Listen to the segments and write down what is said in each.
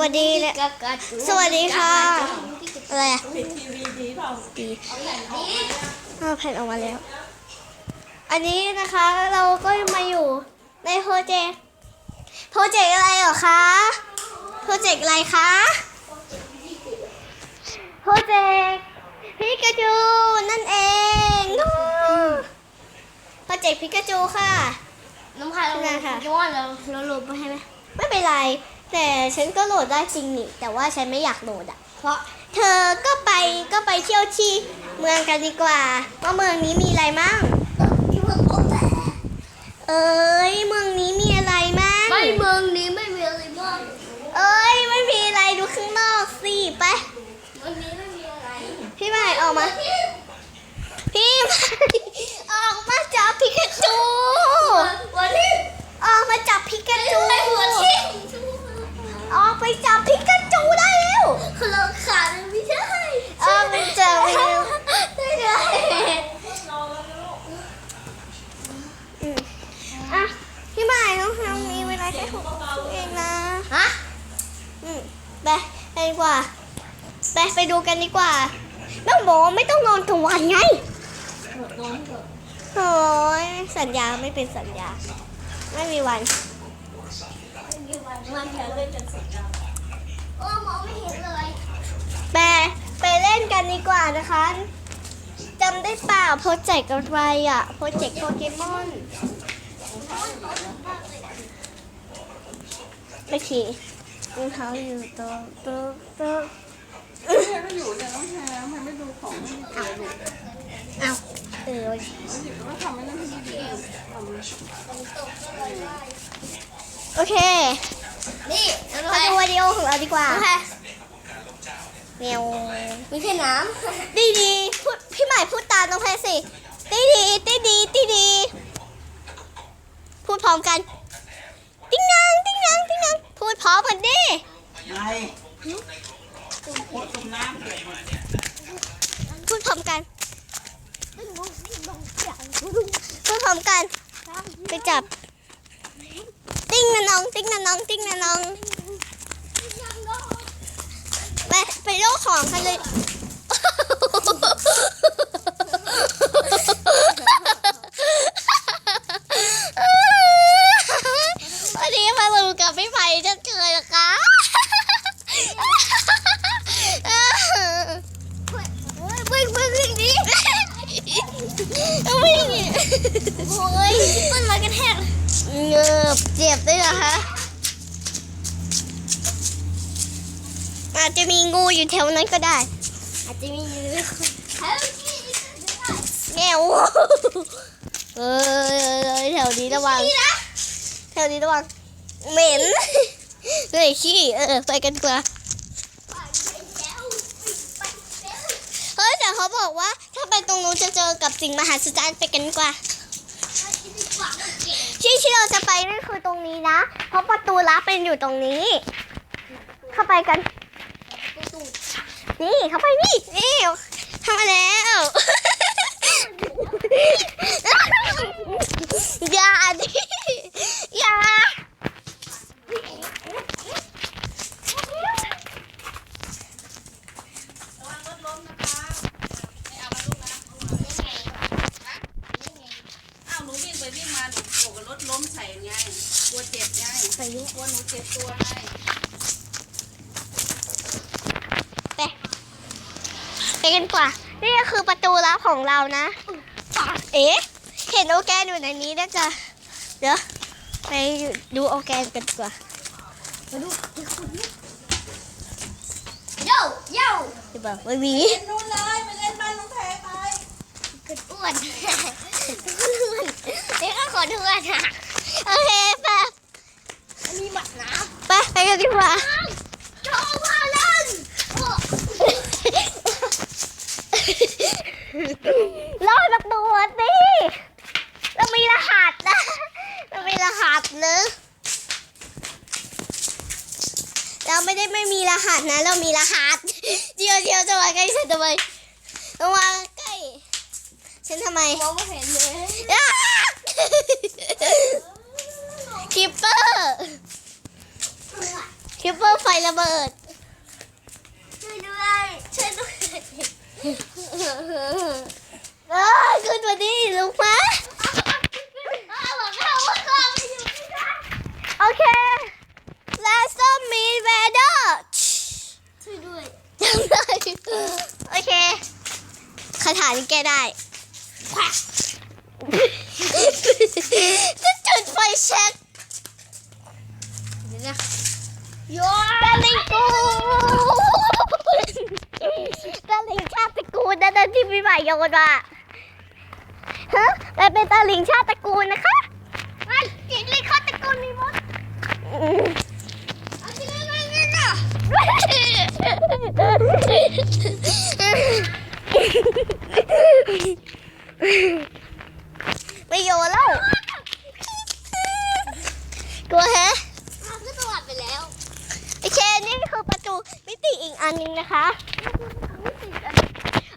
วัสดีและสวัสดีค่ะอะไรอะปิดทีวีดีเปล่าดีเอาแผ่นออกมาแล้ว อันนี้นะคะเราก็มาอยู่ในโปรเจกต์โปรเจกต์อะไรเหรอคะโปรเจกต์อะไรคะโปรเจกต์พิกาจูนั่นเองโปรเจกต์พิกาจูค่ะน้ำพายเราได้ค่ะย้อนเราเราโหลดไปให้ไหมไม่เป็นไร แต่ฉันก็โหลดได้จริงนี่แต่ว่าฉันไม่อยากโหลดอะ เพราะเธอก็ไปก็ไปเที่ยวที่เมืองกันดีกว่า ว่าเมืองนี้มีอะไรมั่งที่ว่าโต๊ะแต่เอ้ยเมืองนี้มีอะไรมั่งไม่เมืองนี้ไม่มีอะไรบ้างเอ้ยไม่มีอะไรดูข้างนอกสิไปเมืองนี้ไม่มีอะไร พี่ใหม่ออกมา พี่ใหม่ออกมาจับพิกาจู วันนี้ ออกมาจับพิกาจู ไอ้หัวทิ่ม ออกไปจับพิกาจูได้แล้ว คือเราขาดไม่ใช่ เออมันจะไม่รู้ ได้ไง อืมอะพี่ใหม่น้องทำมีเวลาแค่หกชั่วโมงเองนะ ฮะ อืมไปไปดีกว่าไปไปดูกันดีกว่าแม่บอกว่า ไม่ต้องนอนทั้งวันไงนอนเถอะโอ้ยสัญญาไม่เป็นสัญญา ไม่มีวันนั่งแค่เล่นกันสร็จแล้วโอ้มองไม่เห็นเลยไปไปเล่นกันดีกว่านะคะจำได้เปล่าโปรเจกต์อะไรอะโปรเจกต์โปเกมอนโอเครองเท้าอยู่ต๊ะโต๊ะโต๊ะแค่ก็อยู่เนี่ยต้องแชร์ทำไมไม่ดูของไม่ดูอะไรดู เอา เออแล้วหยิบก็ทำให้นั่นที่ดีทำโอเค นี่น้ำมาพายดูวิดีโอของเราดีกว่าน้ำพายเมียวมีแค่น้ดีดีพูดพี่ใหม่พูดตามน้องแพรสิดีดีดีดีดีดี พูดพร้อมกัน ติ๊งนางติ๊งนางติ๊งนางพูดพร้อมกันดิไงโคตรตุ่มน้ำเก็บหมดพูดพร้อมกัน พูดพร้อมกันไปจับ ติ๊งนะน้อง ติ๊งนะน้อง ติ๊งนะน้อง ไปไปโลกของกันเลย วันนี้มาลูกับพี่ไผ่จะเกิดนะคะวิ่งวิ่งวิ่งดิวิ่งำโอ้ยต้นไม้กระแทก เงือบเจ็บด้วยเหรอคะอาจจะมีงูอยู่แถว นั้นก็ได้ อาจจะมีเรื่องเฮ้ยแง่วเออแถวนี้ระวังนี่นะแถวนี้ระวังเหม็นเลยขี้เออไปกันดีกว่าเฮ้ยแต่เขาบอกว่า ถ้าไปตรงนู้นจะเจอกับสิ่งมหัศจรรย์ไปกันดีกว่าที่ที่เราจะไปนั่นคือตรงนี้นะ เพราะประตูลับเป็นอยู่ตรงนี้ เข้าไปกัน นี่เข้าไปนี่นี่เข้ามาแล้ว อย่าดิอย่า อ้าวหนูวิ่งไปวิ่งมาหนูโผล่กับรถล้มใส่ไงกลัวเจ็บไง ไปยุ่ง กลัวหนูเจ็บตัวไง ไป ไปกันดีกว่า นี่ก็คือประตูลับของเรานะ เอ๊ะ เห็นโอแกนอยู่ในนี้นะจ๊ะเดี๋ยวไปดูโอแกนกันดีกว่าโย่โย่จะบอกไม่มีเล่นนู่นเลยไปเล่นบ้านน้องแพรไปกระอ้วนอ้วนนี่ก็ขอเถื่อนอะโอเคไปอันนี้หมัดน้ไปไปกันดีกว่าำโชว์ว่าเล่นโอ้ รอดประตูสิเรามีรหัสนะเรามีรหัสนะ เราไม่ได้ไม่มีรหัสนะ เรามีรหัส เดียวเดียวจะมาใกล้ฉันทำไมต้องมาใกล้ฉันทำไมมองไม่เห็นเลยอ้าคิปเปอร์คิปเปอร์ไฟระเบิด ช่วยด้วยช่วยด้วย เออขึ้นมาดิลุกมาเอาบอกเขาว่าเขาไม่อยู่ที่บ้านโอเค Let's meet weather ช่วยด้วยจำได้โอเคคาถานี้แกได้จะจุดไฟเช็ค เดี๋ยวนะ โยตะลิงกูตะลิงชาติตระกูลนั่นนะที่พี่ใหม่ โยนมาฮะมันเป็นตะลิงชาติตระกูลนะคะมันจิตลิงเขาตะโกนมีมดอืมเอาจิตลิงอะไรเนี่ยน่ะ ไม่โยนแล้ว กลัวแฮะ มันก็ตวัดไปแล้ว โอเค นี่คือประตูมิติอีกอันหนึงนะคะ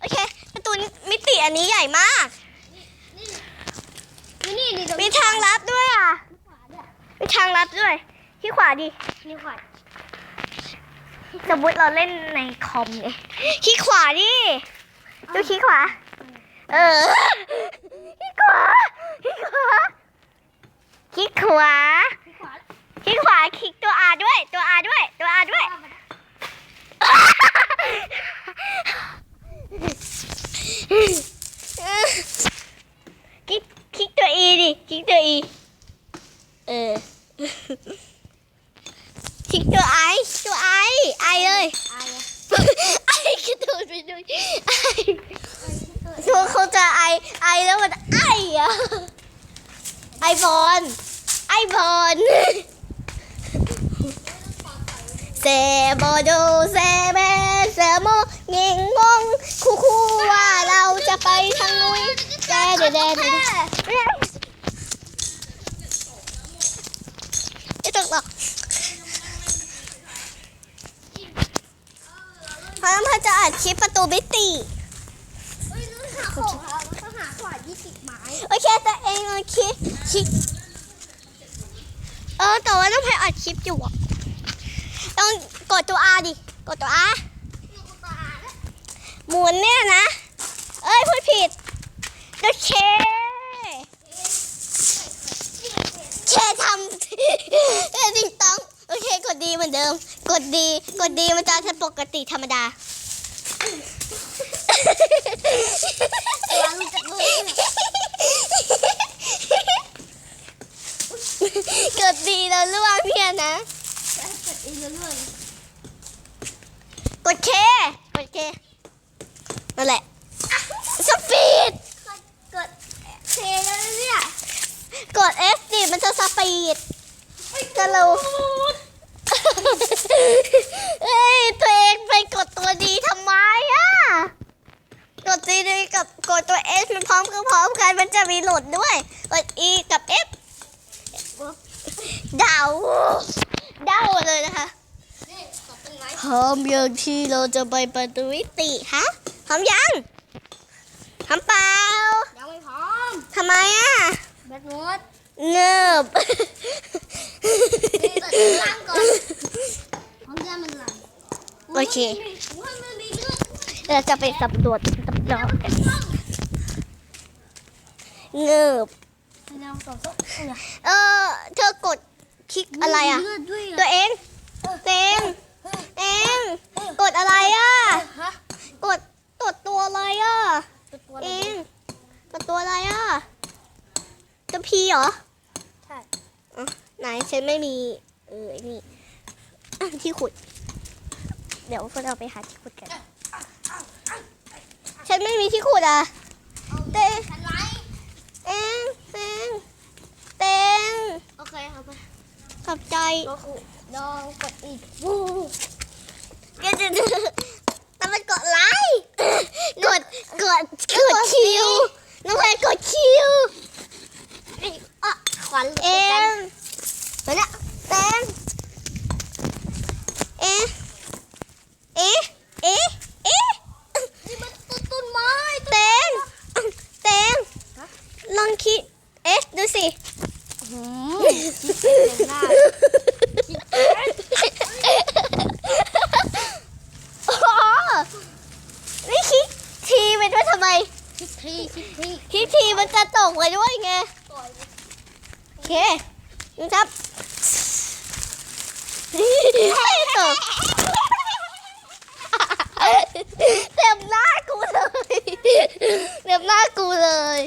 โอเค ประตูมิติอันนี้ใหญ่มาก นี่นี่นี่ตรง มีทางลัดด้วยอะ ขวาเนี่ย มีทางลัดด้วย ที่ขวาดิ นี่ขวา ส มติเราเล่นในคอมเนี่ยที่ขวาดิดูที่ขวา เออที่ขวาที่ขวาที่ขวาที่ขวาที่ขวาคลิกตัว R ด้วย ตัว R ด้วย ตัว R ด้วยคลิกคลิกตัว E ดิคลิกตัว E เออคลิกตัว I ตัว I I เลย อายอะ ไอ้กระโดดไปด้วยไอ้ตัวเขาจะไอไอ แล้วมันไออะไอบอลไอบอลเซโบโดเซเบเซโมยิงงงคูคูว่าเราจะไปทางนู้นแดดแดดแดดไม่ต้องหรอกเพราะมันจะอัดคลิปประตูมิติ โอเคแต่เองเอาคลิปคลิปเออแต่ว่าต้องไปอัดคลิปอยู่อะต้องกดตัว R ดิ กดตัว R อาแล้วหมุนเนี่ยนะ เอ้ยพูดผิดโอเคแค่ทำเอ้ยติงต้องโอเคกดดีเหมือนเดิม กดดีกดดีมันจะเป็นปกติธรรมดาวางจากมือ เนี่ยกดดีแล้วล่วงเนี่ยนะจะให้เกิดเองเรื่อยกดเคกดเคนั่นแหละสปีดๆเกิดเทแล้วเนี่ยกด F ดิมันจะสปีดจะเร็วเอ้ย ตัวเองไปกดตัวดีทำไมอะ กดดีดีกับกดตัว S มันพร้อมกันพร้อมกันมันจะมีโหลดด้วย กด E กับ F เดาเดาเลยนะคะ นี่ตบต้นไม้ พ ร้อมยังที่เราจะไปประตูมิติฮะพร้อมยังพร้อมเปล่ายังไม่พร้อมทำไมอะแบตหมดเงิบนี่ตัดล่างก่อนของยามันหลังโอเคว่ามันมีเลือดเราจะไปสำรวจสำรแล้ววจมันเป็นช่องเงิบแนวต่อสู้เนี่ยเออเธอกดคลิกอะไรอะมีเลือดด้วยตัวเองตัวเองเองก ดอะไรอะฮะกดกดตัวอะไรอะตัวตัวเองกดตัวอะไรอะตัวพีเหรอใช่อะไหนฉันไม่มี เออไอ้นี่อะที่ขุด เดี๋ยวพวกเราไปหาที่ขุดกัน ฉันไม่มีที่ขุดอะเต้ฉันไลค์เองเองเต็งโอเคเอาไปขอบใจก็คือลองกดอีกวู้ เดี๋ยวเดี๋ยวเดี๋ยวต้องไปกดไลค์กดกดกดคิวน้องไปกดคิวอะขวัญเองเดี๋ยวนะเต็งเอ๊ะเอ๊ะเอ๊ะเอ๊ะ นี่มันต้นต้นไม้ เต็งเต็งลองคิดเอ๊ะดูสิ หืมหน้า เต็มหน้ากูเลยเต็มหน้ากูเลย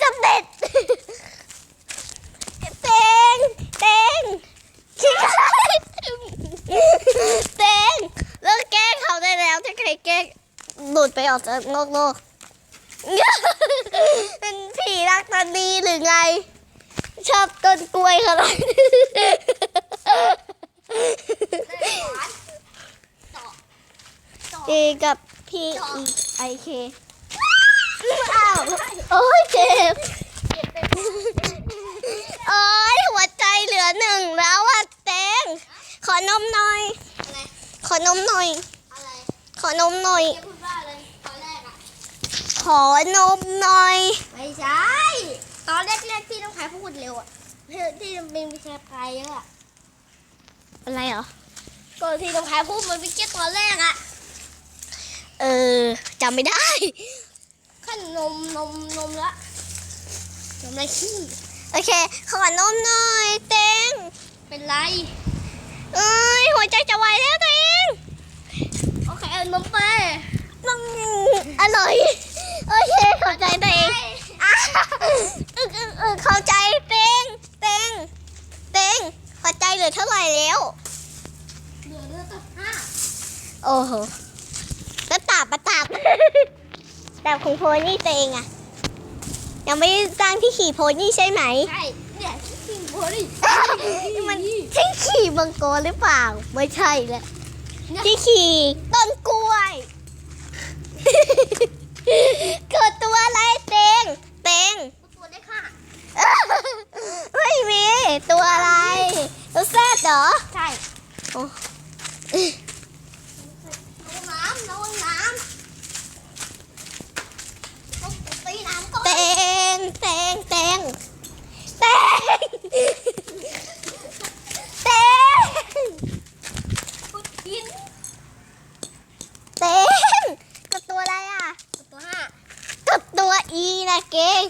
จำเด็ดเต็งเต็งชิคเต็งเลิกแกล้งเขาได้แล้วถ้าใครแกล้ง หลุดไปออกจากนอกโลกเป็นผีรักตานีหรือไง ชอบต้นกล้วยขนาดนี้ดีกับพี่อีไอเคอ้าวโอ้ยเจ็บโอ้ยหัวใจเหลือหนึ่งแล้วอะเต้งขอนมหน่อยอะไรขอนมหน่อยอะไรขอนมหน่อย ขอนมหน่อย ไม่ใช่ ตอนแรกๆที่น้องพายพูดเร็วอะที่มีมีแชร์พายเยอะอะอะไรเหรอก็ที่น้องพายพูดมันเป็นแค่ตอนแรกอะเออจำไม่ได้ขั้นนมนมนมละนมอะไรขี้โอเค ขอนมหน่อยเต้งเป็นไร เอ้ยหัวใจจะวายแล้วตัวเอง โอเคเอานมไปต้องอร่อย โอเคเข้าใจตัวเองอะอึกอึกอึกเข้าใจเต็งเต็งเต็งหัวใจเหลือเท่าไหร่แล้ว เหลือเลือดตั้งห้าโอ้โหแล้วตาบปะตาบแต่ของโพนี่ตัวเองอะยังไม่ได้สร้างที่ขี่โพนี่ใช่ไหม ใช่เนี่ยที่โบลี่มันใช่ขี่มังกรหรือเปล่า ไม่ใช่แหละที่ขี่ต้นกล้วย เกิดตัวอะไรเต็งเต็ง ตัวได้ค่ะ ไม่มี ตัวอะไรตัวแซดเหรอ ใช่ โอ้ น้ำน้ำน้ำต้องตีน้ำก่อน เต็งเต็งเต็งเต็งเต็ง พุดกิน เต็งกับตัวอะไรอะ ตัวห้า กับตัวอีนะ เก่ง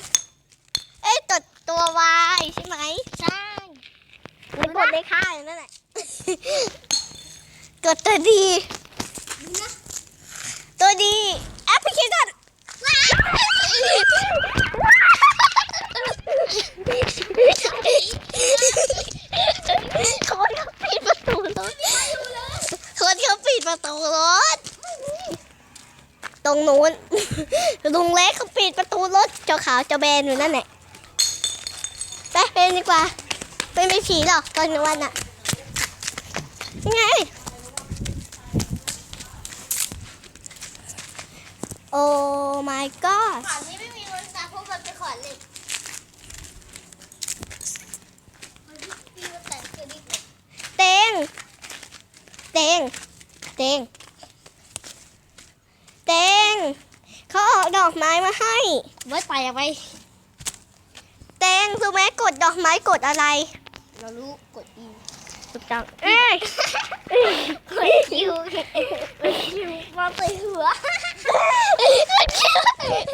เอ้ยตัวตัววายใช่ไหมใช่ไม่กดได้ค่าอย่างนั้นแหละกดตัวดีดูนะตัวดีแอปพลิเคชันคนเขาปิดประตูรถคนเขาปิดประตูรถ ตรงนู้น ลุงเล็กเขาปิดประตูรถเจ้าขาวเจ้าแบนอยู่นั่นแหละไปเป็นดีกว่าเป็นไม่ผีหรอกตอนกลางวันอะยังไงโอ้ my god ขอนนี้ไม่มีรถตาเพราะมันเป็นขอนเหล็กมันมีรถแต่เกิดอีกเลยเตงเตงเตงเตงเขาเอา ดอกไม้มาให้ไว้ไปอะไป เตงรู้ไหมกดดอกไม้กดอะไรเรารู้กดอีถูกต้องเอ้ยกดคิวกดคิวมาใส่หัวอย่า